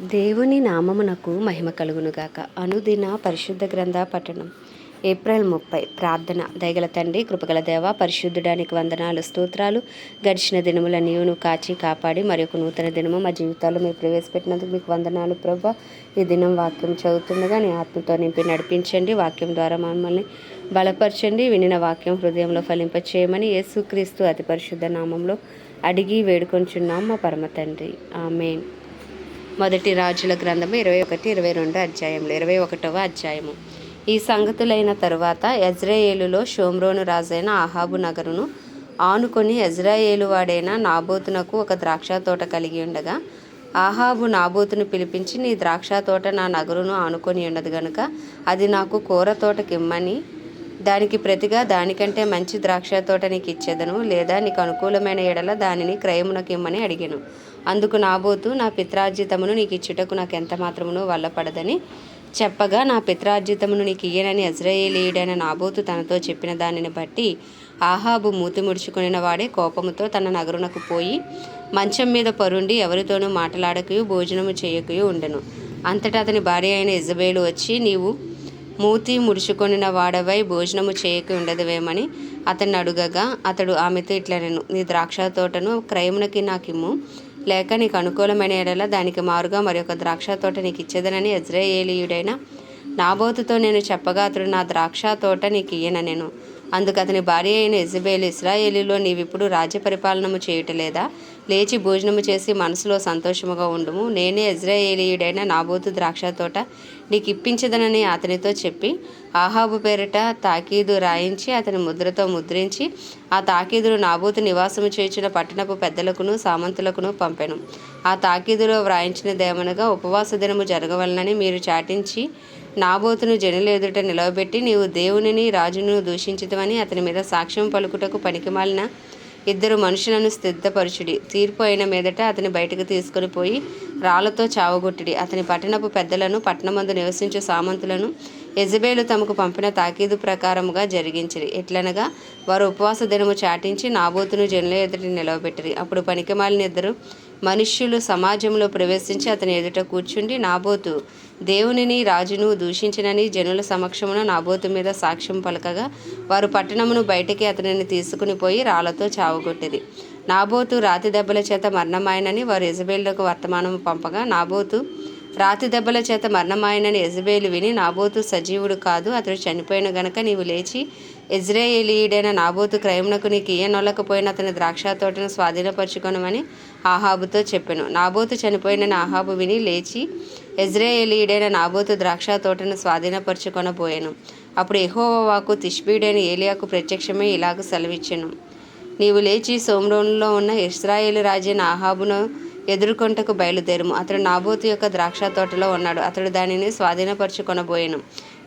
దేవుని నామమునకు మహిమ కలుగునుగాక. అనుదిన పరిశుద్ధ గ్రంథ పఠనం. ఏప్రిల్ ముప్పై ప్రార్థన. దయగల తండ్రి కృపగల దేవ పరిశుద్ధుడానికి వందనాలు స్తోత్రాలు. గడిచిన దినముల నీవును కాచి కాపాడి మరి ఒక నూతన దినము మా జీవితాల్లో మీరు ప్రవేశపెట్టినందుకు మీకు వందనాలు ప్రభా. ఈ దినం వాక్యం చదువుతుండగా నీ ఆత్మతో నింపి నడిపించండి. వాక్యం ద్వారా మమ్మల్ని బలపరచండి. వినిన వాక్యం హృదయంలో ఫలింపచేయమని యేసుక్రీస్తు అతి పరిశుద్ధ నామంలో అడిగి వేడుకొంచున్నాం మా పరమ తండ్రి. ఆమెన్. మొదటి రాజుల గ్రంథము ఇరవై ఒకటి ఇరవై రెండు అధ్యాయములు ఇరవై ఒకటవ అధ్యాయము. ఈ సంగతులైన తరువాత యజ్రాయేలులో షోమ్రోను రాజైన ఆహాబు నగరును ఆనుకొని యజ్రాయేలు వాడైన నాబోతునకు ఒక ద్రాక్ష తోట కలిగి ఉండగా ఆహాబు నాబోతును పిలిపించి నీ ద్రాక్ష తోట నా నగరును ఆనుకొని ఉండదు గనుక అది నాకు కూర తోటకిమ్మని దానికి ప్రతిగా దానికంటే మంచి ద్రాక్ష తోట నీకు ఇచ్చేదను లేదా నీకు అనుకూలమైన ఎడల దానిని క్రయమునకిమ్మని అడిగాను. అందుకు నాబోతు నా పిత్రార్జితమును నీకు ఇచ్చుటకు నాకు ఎంత మాత్రమును వల్లపడదని చెప్పగా నా పిత్రార్జితమును నీకు ఇయ్యనని అజ్రయేలీయుడైన నాబోతు తనతో చెప్పిన దానిని బట్టి ఆహాబు మూతి ముడుచుకునిన వాడే కోపముతో తన నగరునకు పోయి మంచం మీద పరుండి ఎవరితోనూ మాట్లాడకయు భోజనము చేయకయు ఉండెను. అంతటా అతని భార్య అయిన ఇజబేలు వచ్చి నీవు మూతి ముడుచుకొనిన వాడవై భోజనము చేయక ఉండదువేమని అతన్ని అడుగగా అతడు ఆమెతో ఇట్లా నేను నీ ద్రాక్ష తోటను క్రయమునకి నాకిమ్ము లేక నీకు అనుకూలమైన ఎడల దానికి మారుగా మరి ఒక ద్రాక్ష తోట నీకు ఇచ్చేదనని ఎజ్రాయేలీయుడైన నాబోతుతో నేను చెప్పగా అతడు నా ద్రాక్ష తోట నీకు ఇయ్యన నేను. అందుకు అతని భార్య అయిన ఇజబేల్ ఇస్రాయేలీలో నీవిప్పుడు రాజ్య పరిపాలనము చేయటలేదా? లేచి భోజనము చేసి మనసులో సంతోషముగా ఉండుము. నేనే ఇజ్రాయేలీయుడైన నాబోతు ద్రాక్ష తోట నీకు ఇప్పించదనని అతనితో చెప్పి ఆహాబు పేరిట తాకీదు రాయించి అతని ముద్రతో ముద్రించి ఆ తాకీదును నాబోతు నివాసము చేర్చిన పట్టణపు పెద్దలకును సామంతులకును పంపెను. ఆ తాకీదులో వ్రాయించినదేమనగా ఉపవాస దినము జరగవలనని మీరు చాటించి నాబోతును జనుల ఎదుట నిలవబెట్టి నీవు దేవునిని రాజును దూషించుతావని అతని మీద సాక్ష్యం పలుకుటకు పనికిమాలిన ఇద్దరు మనుషులను సిద్ధపరచుడి తీర్పు అయిన మీదట అతని బయటకు తీసుకుని పోయి రాళ్ళతో చావగొట్టిడి. అతని పట్టణపు పెద్దలను పట్టణమందు నివసించే సామంతులను యజబేలు తమకు పంపిన తాకీదు ప్రకారముగా జరిగించిరి. ఎట్లనగా వారు ఉపవాస దినము చాటించి నాబోతును జనుల ఎదుటి నిలవబెట్టిరి. అప్పుడు పనికిమాలిన ఇద్దరు మనుష్యులు సమాజంలో ప్రవేశించి అతని ఎదుట కూర్చుండి నాబోతు దేవునిని రాజును దూషించినని జనుల సమక్షమున నాబోతు మీద సాక్ష్యం పలకగా వారు పట్టణమును బయటికి అతనిని తీసుకుని పోయి రాళ్ళతో చావగొట్టిరి. నాబోతు రాతి దెబ్బల చేత మరణమాయనని వారు ఇజబేళ్ళకు వర్తమానం పంపగా నాబోతు రాతి దెబ్బల చేత మరణమాయనని యజబేలు విని నాబోతు సజీవుడు కాదు అతడు చనిపోయిన గనక నీవు లేచి ఇజ్రాయేలీయుడైన నాబోతు క్రయమునకు నీకు ఇయ్యనొల్లకపోయిన అతని ద్రాక్ష తోటను స్వాధీనపరచుకొనమని ఆహాబుతో చెప్పాను. నాబోతు చనిపోయిన ఆహాబు విని లేచి ఇజ్రాయేలీయుడైన నాబోతు ద్రాక్ష తోటను స్వాధీనపరచుకొనబోయాను. అప్పుడు ఎహోవాకు తిష్బీడైన ఏలియాకు ప్రత్యక్షమే ఇలాగ సెలవిచ్చాను. నీవు లేచి సోమ్రోనులో ఉన్న ఇస్రాయేలు రాజైన ఆహాబును ఎదుర్కొంటకు బయలుదేరుము. అతడు నాబోతు యొక్క ద్రాక్ష తోటలో ఉన్నాడు. అతడు దానిని స్వాధీనపరుచుకొనబోయేను.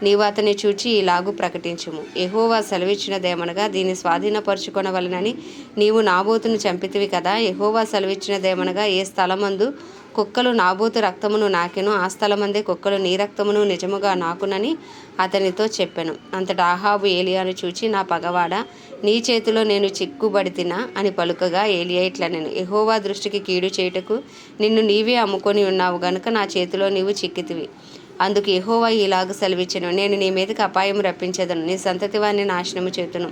నీవు అతని చూచి ఇలాగు ప్రకటించుము. ఎహోవా సెలవిచ్చినదేమనగా దీన్ని స్వాధీనపరుచుకొనవలనని నీవు నాబోతును చంపితివి కదా. ఎహోవా సెలవిచ్చినదేమనగా ఏ స్థలమందు కుక్కలు నాబోతు రక్తమును నాకెను ఆ స్థలమందే కుక్కలు నీ రక్తమును నిజముగా నాకునని అతనితో చెప్పెను. అంతటా ఆహాబు ఏలియాను చూచి నా పగవాడ నీ చేతిలో నేను చిక్కుబడితినా అని పలుకగా ఏలియా ఇట్లా నేను ఎహోవా దృష్టికి కీడు చేయుటకు నిన్ను నీవే అమ్ముకొని ఉన్నావు గనుక నా చేతిలో నీవు చిక్కితివి. అందుకు ఎహోవా ఇలాగ సెలవిచ్చను. నేను నీ మీదకి అపాయం రప్పించదను. నీ సంతతి వారిని నాశనము చేతును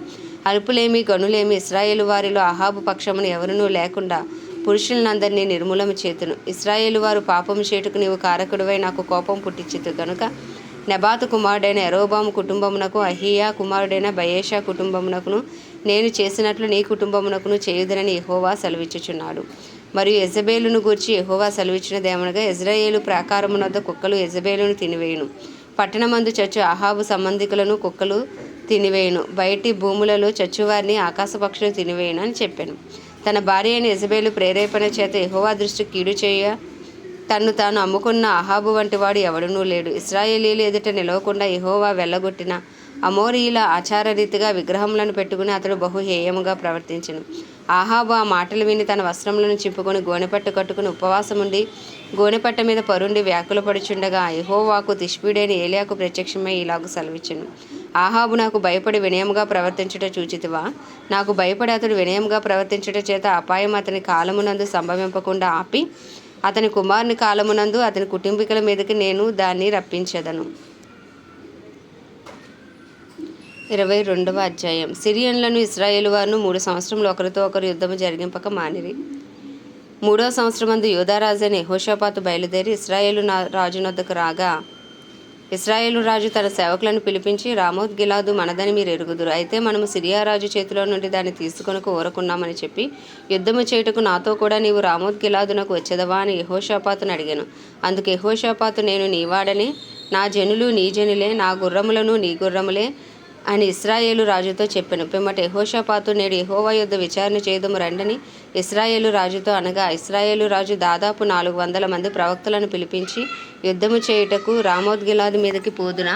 అల్పులేమి గనులేమి ఇస్రాయేల్ వారిలో అహాబు పక్షమును ఎవరునూ లేకుండా పురుషులనందరినీ నిర్మూలము చేతును. ఇస్రాయేలు వారు పాపము చేటుకు నీవు కారకుడివై నాకు కోపం పుట్టించితు కనుక నెబాతు కుమారుడైన ఎరోబాము కుటుంబమునకు అహియా కుమారుడైన బయేషా కుటుంబమునకును నేను చేసినట్లు నీ కుటుంబమునకును చేయుదనని ఎహోవా సెలవిచ్చుచున్నాడు. మరియు ఎజబేలును గూర్చి ఎహోవా సెలవిచ్చినదేమనగా ఇజ్రాయేలు ప్రాకారమునొద్ద కుక్కలు ఎజబేలును తినివేయును. పట్టణమందు చచ్చు అహాబు సంబంధికులను కుక్కలు తినివేయును. బయటి భూములలో చచ్చువారిని ఆకాశపక్షులు తినివేయును అని చెప్పాను. తన భార్య అయిన ఇజబేలు ప్రేరేపణ చేత యెహోవా దృష్టి కీడు చేయ తన్ను తాను అమ్ముకున్న అహాబు వంటి వాడు ఎవడనూ లేడు. ఇస్రాయేలీలు ఎదుట నిలవకుండా యెహోవా వెళ్ళగొట్టిన అమోరీల ఆచారరీతిగా విగ్రహములను పెట్టుకుని అతడు బహు హేయముగా ప్రవర్తించను. ఆహాబు ఆ మాటలు విని తన వస్త్రములను చింపుకొని గోనెపట్టు కట్టుకుని ఉపవాసం ఉండి గోనెపట్ట మీద పరుండి వ్యాకుల పడుచుండగా యెహోవాకు తిష్పీడైన ఏలియాకు ప్రత్యక్షమై ఇలాగ సెలవిచ్చెను. ఆహాబు నాకు భయపడి వినయముగా ప్రవర్తించుట చూచితివా? నాకు భయపడి అతడు వినయముగా ప్రవర్తించుట చేత అపాయం అతని కాలమునందు సంభవింపకుండా ఆపి అతని కుమారుని కాలమునందు అతని కుటుంబీకుల మీదకి నేను దాన్ని రప్పించదను. ఇరవై రెండవ అధ్యాయం. సిరియన్లను ఇస్రాయేల్ వారును మూడు సంవత్సరంలో ఒకరితో ఒకరు యుద్ధము జరిగింపక మానిరి. మూడో సంవత్సరమందు యోధారాజైన హోషాపాతు బయలుదేరి ఇస్రాయేలు నా- రాజునొద్దకు రాగా ఇస్రాయేలు రాజు తన సేవకులను పిలిపించి రామోత్ గిలాదు మనదని మీరు ఎరుగుదురు. అయితే మనము సిరియా రాజు చేతిలో నుండి దాన్ని తీసుకొనకు ఊరకున్నామని చెప్పి యుద్ధము చేయుటకు నాతో కూడా నీవు రామోత్ గిలాదునకు వచ్చేదవా? అని యెహోషాపాతును అడిగాను. అందుకు యెహోషాపాతు నేను నీవాడని నా జనులు నీ జనులే. నా గుర్రములను నీ గుర్రములే. అని ఇస్రాయేలు రాజుతో చెప్పాను. పిమ్మట యహోషపాతు నేడు యహోవా యుద్ధ విచారణ చేయదము రండని ఇస్రాయేలు రాజుతో అనగా ఇస్రాయేలు రాజు దాదాపు నాలుగు వందల మంది ప్రవక్తలను పిలిపించి యుద్ధము చేయుటకు రామోద్గిలాది మీదకి పోదునా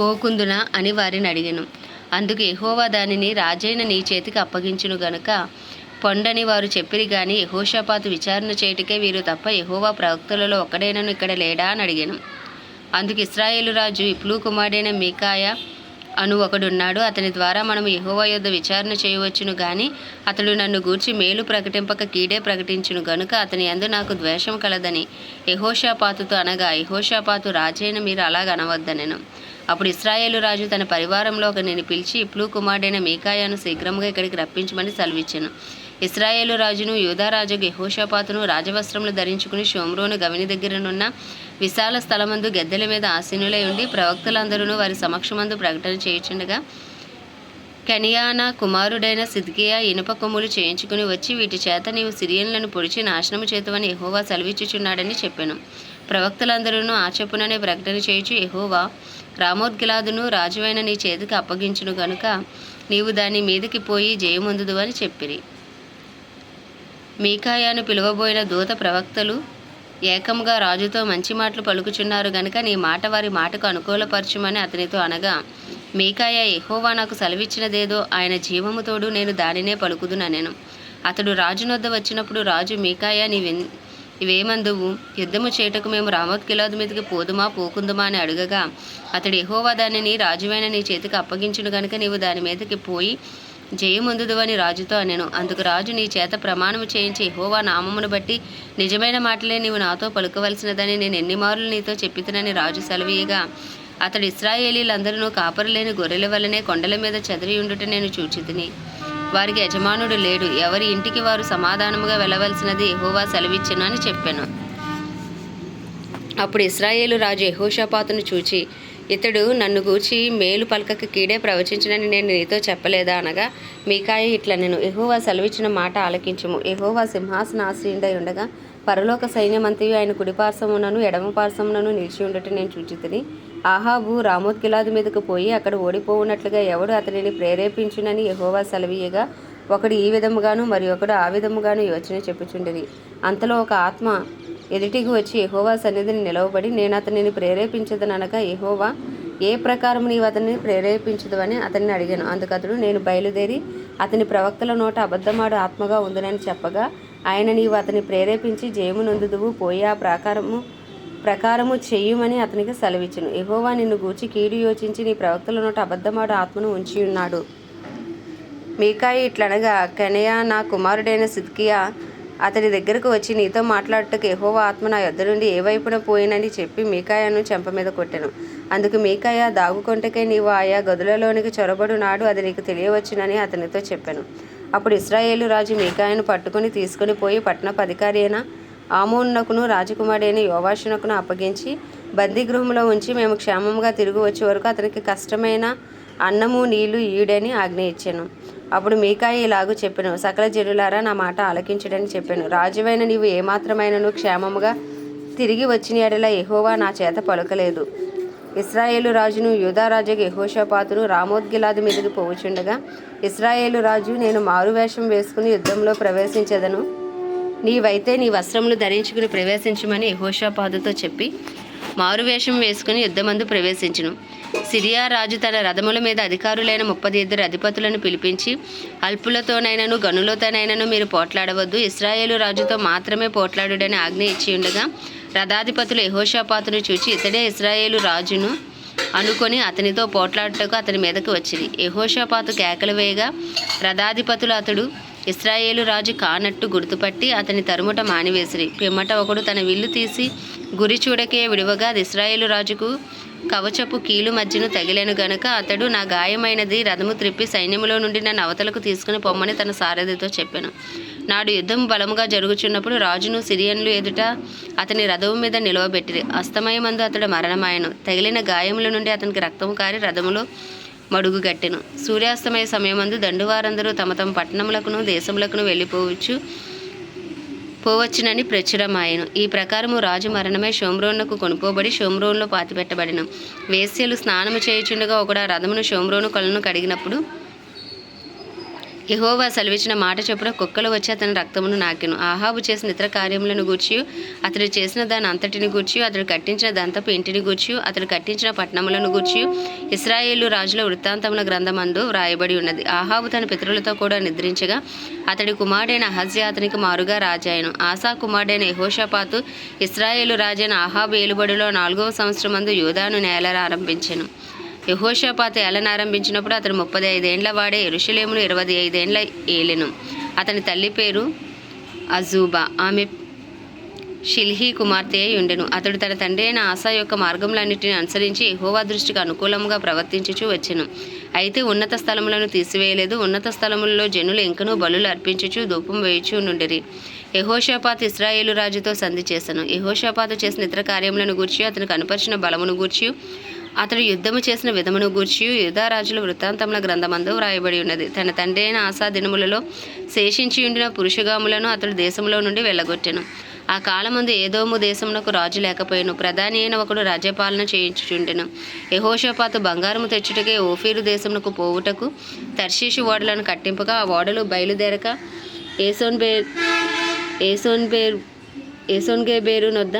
పోకుందునా అని వారిని అడిగాను. అందుకు యహోవా దానిని రాజైన నీ చేతికి అప్పగించును గనుక పొండని వారు చెప్పిరి గాని యహోషపాతు విచారణ చేయుటకే వీరు తప్ప యహోవా ప్రవక్తలలో ఒక్కడైనను ఇక్కడ లేడా అని అడిగాను. అందుకు ఇస్రాయేలు రాజు ఇప్లు కుమారుడైన మీకాయ అను ఒకడున్నాడు. అతని ద్వారా మనం యెహోవా యొద్ద విచారణ చేయవచ్చును గాని అతడు నన్ను గూర్చి మేలు ప్రకటింపక కీడే ప్రకటించును గనుక అతని అందు నాకు ద్వేషం కలదని ఎహోషాపాతుతో అనగా ఎహోషాపాతు రాజైన మీరు అలాగ అనవద్దనెను. అప్పుడు ఇస్రాయేలు రాజు తన పరివారంలో ఒక నేను పిలిచి ఇప్పుడు కుమారుడైన మీకాయాను శీఘ్రముగా ఇక్కడికి రప్పించమని సెలవిచ్చాను. ఇస్రాయేలు రాజును యోధారాజు గెహోషపాతును రాజవస్త్రములు ధరించుకుని షోమ్రోను గవిని దగ్గరనున్న విశాల స్థలమందు గద్దెల మీద ఆసీనులై ఉండి ప్రవక్తలందరూ వారి సమక్షమందు ప్రకటన చేయుచుండగా కనియానా కుమారుడైన సిద్కియా ఇనుప కొమ్ములు చేయించుకుని వచ్చి వీటి చేత నీవు సిరియన్లను పొడిచి నాశనము చేతవని ఎహోవా సెలవిచ్చుచున్నాడని చెప్పాను. ప్రవక్తలందరూ ఆ ప్రకటన చేయుచు ఎహోవా రామోద్గిలాదును రాజువైన నీ చేతికి అప్పగించును గనుక నీవు దాని మీదకి పోయి జయముందుదు అని చెప్పిరి. మీకాయాను పిలువబోయిన దూత ప్రవక్తలు ఏకంగా రాజుతో మంచి మాటలు పలుకుచున్నారు గనుక నీ మాట వారి మాటకు అనుకూలపరచుమని అతనితో అనగా మీకాయ ఎహోవా నాకు సెలవిచ్చినదేదో ఆయన జీవముతోడు నేను దానినే పలుకుదుననెను అతడు రాజునొద్ద వచ్చినప్పుడు రాజు మీకాయ నీవెన్ ఇవేమందువు యుద్ధము చేయుటకు మేము రామోత్ కిలాదు మీదకి పోదుమా పోకుందుమా అని అడుగగా అతడు ఎహోవా దానిని రాజువైన నీ చేతికి అప్పగించును గనుక నీవు దాని మీదకి పోయి జయముందుదువని రాజుతో అనెను. అందుకు రాజు నీ చేత ప్రమాణము చేయించి హోవా నామమును బట్టి నిజమైన మాటలే నీవు నాతో పలుకవలసినదని నేను ఎన్ని మారులు నీతో చెప్పితునని రాజు సెలవీయగా. అతడు ఇస్రాయేలీలందరూ కాపరులేని గొర్రెల వల్లనే కొండల మీద చెదిరి ఉండుట నేను చూచితిని. వారికి యజమానుడు లేడు. ఎవరి ఇంటికి వారు సమాధానముగా వెళ్ళవలసినది ఎహోవా సెలవిచ్చెను అని చెప్పాను. అప్పుడు ఇస్రాయేలు రాజు యెహోషాపాతును చూచి ఇతడు నన్ను గూర్చి మేలు పలకకి కీడే ప్రవచించినని నేను నీతో చెప్పలేదా అనగా మీకాయ ఇట్లా నేను ఎహోవా సెలవిచ్చిన మాట ఆలకించుము. ఎహోవా సింహాసనాశ్రయుడై ఉండగా పరలోక సైన్యమంతయు ఆయన కుడిపార్శ్వమునను ఎడమ పార్శ్వమునను నిలిచి ఉండట నేను చూచితిని. ఆహాబు రామోత్ గిలాదు మీదకు పోయి అక్కడ ఓడిపోవున్నట్లుగా ఎవడు అతనిని ప్రేరేపించునని ఎహోవా సెలవీయగా ఒకడు ఈ విధముగాను మరి ఒకడు ఆ విధముగాను యోచన చెప్పుచుండేది అంతలో ఒక ఆత్మ ఎదుటికి వచ్చి యెహోవా సన్నిధిని నిలవబడి నేను అతనిని ప్రేరేపించదనగా యెహోవా ఏ ప్రకారం నీవు అతన్ని ప్రేరేపించదని అతన్ని అడిగాను. అందుకతడు నేను బయలుదేరి అతని ప్రవక్తల నోట అబద్ధమాడు ఆత్మగా ఉందని చెప్పగా ఆయన నీవు అతని ప్రేరేపించి జయమునందుదువు పోయి ఆ ప్రాకారము ప్రకారము చెయ్యమని అతనికి సెలవిచ్చును. ఎహోవా నిన్ను గూర్చి కీడు యోచించి నీ ప్రవక్తల నోట అబద్ధమాడు ఆత్మను ఉంచి ఉన్నాడు మీకాయి ఇట్లనగా కెనయా నా కుమారుడైన సిద్కియా అతని దగ్గరకు వచ్చి నీతో మాట్లాడటకు ఎహోవా ఆత్మ నా యొద్ద నుండి ఏ వైపున పోయినని చెప్పి మీకాయను చెంప మీద కొట్టెను. అందుకు మీకాయ దాగుకొంటకే నీవు ఆయా గదులలోనికి చొరబడు నాడు అది నీకు తెలియవచ్చునని అతనితో చెప్పాను. అప్పుడు ఇస్రాయేలు రాజు మీకాయను పట్టుకుని తీసుకుని పోయి పట్టణపు అధికారి అయిన ఆమోన్నకును రాజకుమారి అయిన యోవాషునకును అప్పగించి బందీగృహంలో ఉంచి మేము క్షేమంగా తిరిగి వచ్చే వరకు అతనికి కష్టమైన అన్నము నీళ్ళు ఈడని ఆజ్ఞ ఇచ్చాను. అప్పుడు మీకాయ ఇలాగూ చెప్పాను సకల జనులారా నా మాట ఆలకించడని చెప్పాను. రాజువైన నీవు ఏమాత్రమైనను క్షేమముగా తిరిగి వచ్చిన ఎడల ఎహోవా నా చేత పలుకలేదు. ఇస్రాయేలు రాజును యూదారాజుకు యహోషపాతును రామోద్గిలాది మీదకి పోవుచుండగా ఇస్రాయేలు రాజు నేను మారువేషం వేసుకుని యుద్ధంలో ప్రవేశించదను. నీవైతే నీ వస్త్రములు ధరించుకుని ప్రవేశించమని యెహోషాపాదుతో చెప్పి మారువేషం వేసుకుని యుద్ధమందు ప్రవేశించును. సిరియా రాజు తన రథముల మీద అధికారులైన ముప్పది ఇద్దరు అధిపతులను పిలిపించి అల్పులతోనైనను గనులతోనైనను మీరు పోట్లాడవద్దు ఇస్రాయేలు రాజుతో మాత్రమే పోట్లాడుడని ఆజ్ఞ ఇచ్చి ఉండగా రథాధిపతులు యహోషాపాతును చూచి ఇతడే ఇస్రాయేలు రాజును అనుకొని అతనితో పోట్లాడుటకు అతని మీదకి వచ్చింది యహోషాపాతు కేకలు వేయగా రథాధిపతులు అతడు ఇస్రాయేలు రాజు కానట్టు గుర్తుపట్టి అతని తరుముట మానివేసిరి. పిమ్మట ఒకడు తన విల్లు తీసి గురి చూడకే విడువగా అది ఇస్రాయేలు రాజుకు కవచపు కీలు మధ్యను తగిలెను గనుక అతడు నా గాయమైనది రథము త్రిప్పి సైన్యములో నుండి నన్ను అవతలకు తీసుకుని పొమ్మని తన సారథితో చెప్పాను. నాడు యుద్ధం బలముగా జరుగుచున్నప్పుడు రాజును సిరియన్లు ఎదుట అతని రథము మీద నిలవబెట్టిరి. అస్తమయమందు అతడు మరణమాయను. తగిలిన గాయముల నుండి అతనికి రక్తము కారి రథములో మడుగుగట్టెను. సూర్యాస్తమయ సమయమందు దండువారందరూ తమ తమ పట్టణములకును దేశములకును వెళ్ళిపోవచ్చు. పోవచ్చునని ప్రచురమాయను. ఈ ప్రకారము రాజు మరణమై షోమ్రోనుకు కొనుపోబడి షోమ్రోన్లో పాతిపెట్టబడిన. వేశ్యలు స్నానము చేయుచుండగా ఒకడు రథమును షోమ్రోను కళ్ళను కడిగినప్పుడు యహోవా సెలవిచ్చిన మాట చొప్పున కుక్కలు వచ్చి అతని రక్తమును నాకెను. ఆహాబు చేసిన ఇతర కార్యములను గూర్చి అతడు చేసిన దాని అంతటిని గూర్చి అతడు కట్టించిన దంతపు ఇంటిని గూర్చి అతడు కట్టించిన పట్టణములను గూర్చి ఇస్రాయేలు రాజుల వృత్తాంతముల గ్రంథమందు వ్రాయబడి ఉన్నది. ఆహాబు తన పితరులతో కూడా నిద్రించగా అతడి కుమారుడైన అహజ్యా అతనికి మారుగా రాజాయను ఆశా కుమారుడైన యహోషపాతు ఇస్రాయేలు రాజైన ఆహాబు ఏలుబడిలో నాలుగవ సంవత్సరం మందు యూదాను నేల ఆరంభించెను. యహోషపాత ఏలనారంభించినప్పుడు అతను ముప్పై ఐదేండ్ల వాడే ఎరుషలేమును ఇరవై ఐదేండ్ల ఏలెను. అతని తల్లి పేరు అజూబా. ఆమె షిల్హీ కుమార్తె అయి ఉండెను. అతడు తన తండ్రి అయిన ఆశా యొక్క మార్గములన్నిటిని అనుసరించి ఎహోవా దృష్టికి అనుకూలంగా ప్రవర్తించుచు వచ్చెను. అయితే ఉన్నత స్థలములను తీసివేయలేదు. ఉన్నత స్థలములలో జనులు ఇంకనూ బలులు అర్పించుచు ధూపం వేయుచు నుండిరి. యహోషాపాత్ ఇస్రాయేలు రాజుతో సంధి చేశాను యహోషాపాతు చేసిన ఇతర కార్యములను గూర్చి అతను కనపరిచిన బలమును గూర్చి అతడు యుద్ధము చేసిన విధమును గూర్చి యుధారాజుల వృత్తాంతముల గ్రంథమందు వ్రాయబడి ఉన్నది. తన తండ్రి అయిన ఆశా దినములలో శేషించి ఉండిన పురుషగాములను అతడు దేశంలో నుండి వెళ్ళగొట్టెను. ఆ కాలమందు ఏదోము దేశమునకు రాజు లేకపోయాను. ప్రధాని అయిన ఒకడు రాజ్యపాలన చేయించుచుండెను. యహోషపాతు బంగారము తెచ్చుటకే ఓఫీరు దేశమునకు పోవుటకు తర్షీషు ఓడలను కట్టింపగా ఆ ఓడలు బయలుదేరక ఏసోన్బేర్ ఏసోన్బేర్ ఏసోన్ బేర్ ఏసోన్గేబేరు నొద్ద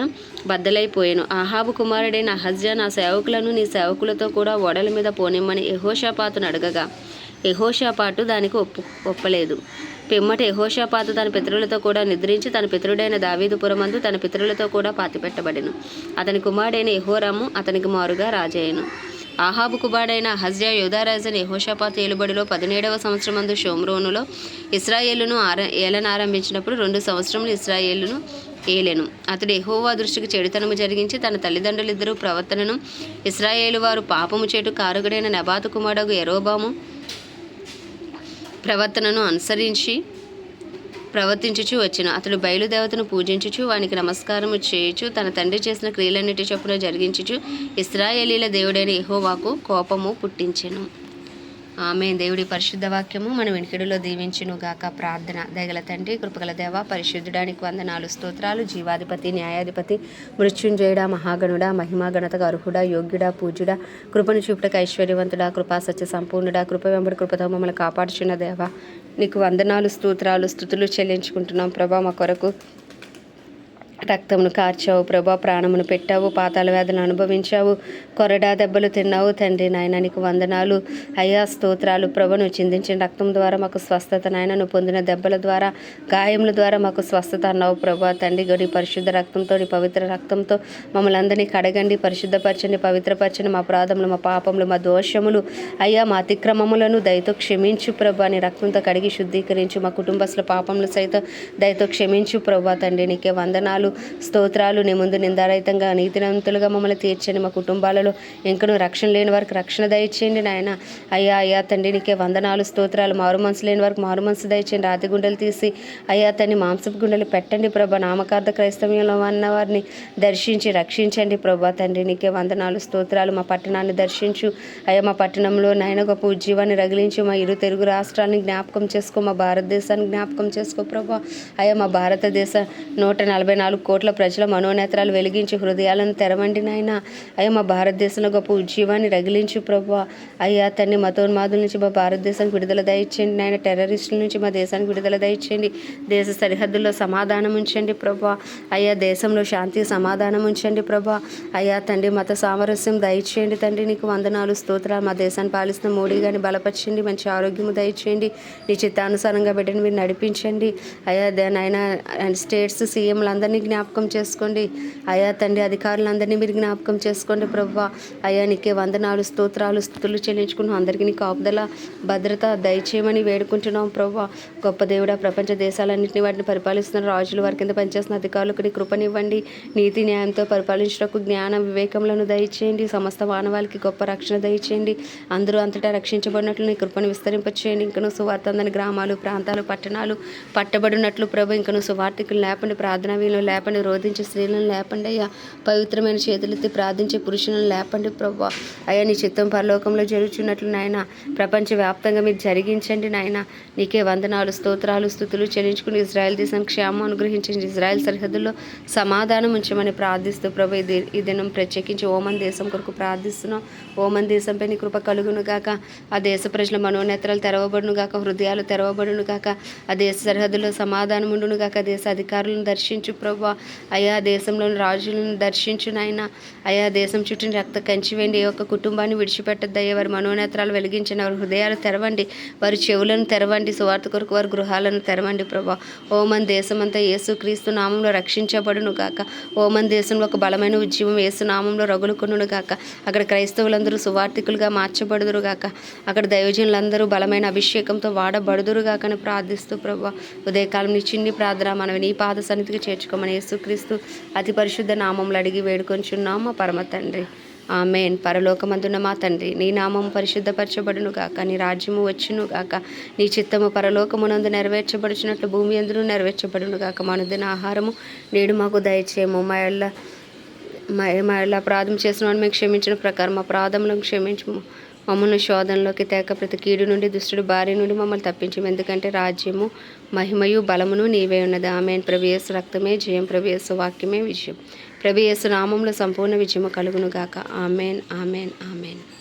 బద్దలైపోయాను. ఆహాబు కుమారుడైన అహజ్యా నా సేవకులను నీ సేవకులతో కూడా ఓడల మీద పోనిమ్మని యహోషాపాతును అడగగా. యహోషాపాటు దానికి ఒప్పు ఒప్పలేదు. పిమ్మట యహోషాపాత తన పితరులతో కూడా నిద్రించి తన పితరుడైన దావీదుపురమందు తన పితరులతో కూడా పాతిపెట్టబడెను. అతని కుమారుడైన యహోరాము అతనికి మారుగా రాజయ్యను. ఆహాబు కుమారుడైన హజ్యా యోధారాజన్ యహోషాపాత ఏలుబడిలో పదిహేడవ సంవత్సరమందు షోమ్రోనులో ఇస్రాయేలును ఆర ఏలనారంభించినప్పుడు రెండు సంవత్సరములు ఇస్రాయేలును ఏలెను. అతడు ఎహోవా దృష్టికి చెడుతనము జరిగించి తన తల్లిదండ్రులిద్దరూ ప్రవర్తనను ఇస్రాయేలు వారు పాపము చేటు కారుగడైన నబాతు కుమారుడు ఎరోబాము ప్రవర్తనను అనుసరించి ప్రవర్తించుచు వచ్చిన. అతడు బయలుదేవతను పూజించుచు వానికి నమస్కారము చేయుచు తన తండ్రి చేసిన క్రియలన్నిటి చొప్పున జరిగించుచు ఇస్రాయేలీల దేవుడైన ఎహోవాకు కోపము పుట్టించెను. ఆమె దేవుడి పరిశుద్ధ వాక్యము మన వెనుకడిలో దీవించును గాక ప్రార్థన దయగల తండ్రి కృపగల దేవ పరిశుద్ధుడానికి వందనాలు స్తోత్రాలు జీవాధిపతి న్యాయాధిపతి మృత్యుంజయుడ మహాగణుడా మహిమా గణతకు అర్హుడ యోగ్యుడ పూజ్యుడా కృపను చూపుటకు ఐశ్వర్యవంతుడ కృపా సత్య సంపూర్ణుడ కృప వెంబడి కృపతో మమ్మల్ని కాపాడుచున్న దేవ. నీకు వందనాలు స్తోత్రాలు స్థుతులు చెల్లించుకుంటున్నాం ప్రభా మా కొరకు. రక్తమును కార్చావు ప్రభా ప్రాణమును పెట్టావు పాతాల వ్యాధులు అనుభవించావు కొరడా దెబ్బలు తిన్నావు తండ్రి నాయన నీకు వందనాలు. అయ్యా స్తోత్రాలు. ప్రభను చిందించిన రక్తం ద్వారా మాకు స్వస్థత నాయన. నువ్వు పొందిన దెబ్బల ద్వారా గాయముల ద్వారా మాకు స్వస్థత అన్నావు ప్రభా. తండ్రి గడి పరిశుద్ధ రక్తంతో పవిత్ర రక్తంతో మమ్మల్ని అందరినీ కడగండి పరిశుద్ధపరచండి పవిత్రపరచండి. మా ప్రాధములు మా పాపములు మా దోషములు అయ్యా మా అతిక్రమములను దయతో క్షమించు ప్రభా. నీ రక్తంతో కడిగి శుద్ధీకరించు మా కుటుంబస్తుల పాపములు సైతం దయతో క్షమించు ప్రభా. తండ్రి నీకే వందనాలు. స్తోత్రాలు. నీ ముందు నిందారహితంగా నీతినంతులుగా మమ్మల్ని తీర్చండి. మా కుటుంబాలలో ఎంకను రక్షణ లేని వారికి రక్షణ దయచేయండి నాయన. అయ్యా అయ్యా తండ్రి నీకే వందనాలు స్తోత్రాలు. మారు మనసు లేని వారికి మారు మనసు దయచేయండి. రాతి గుండెలు తీసి అయ్యా తండ్రి మాంసపు గుండెలు పెట్టండి ప్రభా. నామకార్థ క్రైస్తవ్యంలో ఉన్న వారిని దర్శించి రక్షించండి ప్రభా తండ్రి. నీకే వందనాలు స్తోత్రాలు. మా పట్టణాన్ని దర్శించు. అయ్యా మా పట్టణంలో నాయన గొప్ప ఉజ్జీవాన్ని రగిలించి మా ఇరు తెలుగు రాష్ట్రాన్ని జ్ఞాపకం చేసుకో. మా భారతదేశాన్ని జ్ఞాపకం చేసుకో ప్రభా. అయ్యా మా భారతదేశ నూట నలభై నాలుగు కోట్ల ప్రజల మనోనేత్రాలు వెలిగించి హృదయాలను తెరవండి నాయన అయ్యా మా భారతదేశంలో గొప్ప ఉజ్జీవాన్ని రగిలించు ప్రభు. అయ్యా తండ్రి మతోన్మాదుల నుంచి మా భారతదేశానికి విడుదల దయచేయండి. నాయన టెర్రరిస్టుల నుంచి మా దేశానికి విడుదల దయచేయండి. దేశ సరిహద్దుల్లో సమాధానం ఉంచండి ప్రభా. అయ్యా దేశంలో శాంతి సమాధానం ఉంచండి ప్రభా. అయ్యా తండ్రి మత సామరస్యం దయచేయండి తండ్రి. నీకు వందనాలు స్తోత్రాలు. మా దేశాన్ని పాలిస్తున్న మోడీ గారిని బలపరచండి. మంచి ఆరోగ్యము దయచేయండి. నీ చిత్తానుసారంగా బిడ్డని మీరు నడిపించండి. అయ్యా నాయన స్టేట్స్ సీఎంలందరినీ జ్ఞాపకం చేసుకోండి. అయా తండ్రి అధికారులందరినీ మీరు జ్ఞాపకం చేసుకోండి ప్రభా. అయా నీకే వందనాలు స్తోత్రాలు స్థుతులు చెల్లించుకున్నాం. అందరికీ నీ కాపుదల భద్రత దయచేయమని వేడుకుంటున్నాం ప్రభా. గొప్ప దేవుడా ప్రపంచ దేశాలన్నింటినీ వాటిని పరిపాలిస్తున్న రాజులు వారి కింద పనిచేస్తున్న అధికారులకు నీ కృపనివ్వండి. నీతి న్యాయంతో పరిపాలించడానికి జ్ఞాన వివేకములను దయచేయండి. సమస్త మానవాళికి గొప్ప రక్షణ దయచేయండి. అందరూ అంతటా రక్షించబడినట్లు నీ కృపను విస్తరింపచేయండి. ఇంకను సువార్త అందని గ్రామాలు ప్రాంతాలు పట్టణాలు పట్టబడినట్లు ప్రభు ఇంకను సువార్థికులు లేపండి. ప్రార్థనా వీళ్ళు లేపండి రోధించే స్త్రీలను లేపండి అయ్యా. పవిత్రమైన చేతులెత్తి ప్రార్థించే పురుషులను లేపండి ప్రభు. అయ్యా నీ చిత్తం పరలోకంలో జరుగుచున్నట్లు నాయన. ప్రపంచవ్యాప్తంగా మీరు జరిగించండి నాయన. నీకే వందనాలు స్తోత్రాలు స్థుతులు చెల్లించుకుని ఇజ్రాయెల్ దేశం క్షేమం అనుగ్రహించండి. ఇజ్రాయెల్ సరిహద్దుల్లో సమాధానం ఉంచమని ప్రార్థిస్తూ ప్రభు ఇది ఈ దినం ప్రత్యేకించి ఓమన్ దేశం కొరకు ప్రార్థిస్తున్నాం. ఓమన్ దేశంపై నీ కృప కలుగును గాక. ఆ దేశ ప్రజల మనోనేత్రాలు తెరవబడును గాక హృదయాలు తెరవబడును గాక. ఆ దేశ సరిహద్దులో సమాధానం ఉండును గాక. దేశ అధికారులను దర్శించు ప్రభు. అయా దేశంలోని రాజులను దర్శించునైనా అయా దేశం చుట్టూ రక్త కంచి వేయండి. ఏ ఒక్క కుటుంబాన్ని విడిచిపెట్టద్దు అయ్యా. వారి మనోనేత్రాలు వెలిగించండి. వారి హృదయాలు తెరవండి. వారి చెవులను తెరవండి. సువార్త కొరకు వారి గృహాలను తెరవండి ప్రభా. ఓమన్ దేశమంతా యేసుక్రీస్తు నామంలో రక్షించబడును గాక. ఓమన్ దేశంలో ఒక బలమైన ఉద్యమం యేసు నామంలో రగులుకొనును గాక. అక్కడ క్రైస్తవులందరూ సువార్థికులుగా మార్చబడుదురు గాక. అక్కడ దైవజనులందరూ బలమైన అభిషేకంతో వాడబడుదురు గాక అని ప్రార్థిస్తూ ప్రభా. ఉదయకాలం నుంచి చిన్ని ప్రార్థన మనవి. నీ పాద సన్నిధికి చేర్చుకోమని యేసుక్రీస్తు అతి పరిశుద్ధ నామంలో అడిగి వేడుకొంచున్నాం మా పరమ తండ్రి. ఆమెన్. పరలోకమందున్న మా తండ్రి నీ నామము పరిశుద్ధపరచబడును గాక నీ రాజ్యము వచ్చును గాక నీ చిత్తము పరలోకమునందు నెరవేర్చబడుచున్నట్లు భూమి ఎందును నెరవేర్చబడును గాక. మనదిన ఆహారము నేడు మాకు దయచేయము. మా ఎల్ల మా మా ఎల్ల అపరాధం చేసిన వారిని మేము క్షమించిన ప్రకారం మా అపరాధములను క్షమించము. మమ్మల్ని శోధనలోకి తేక ప్రతి కీడు నుండి దుష్టుడు భార్య నుండి మమ్మల్ని తప్పించము ఎందుకంటే రాజ్యము మహిమయు బలమును నీవే ఉన్నది. ఆమె ప్రవేశ రక్తమే జయం. ప్రవేశ వాక్యమే విజయం. ప్రవేశ నామంలో సంపూర్ణ విజయము కలుగును గాక. ఆమెన్. ఆమెన్. ఆమెన్.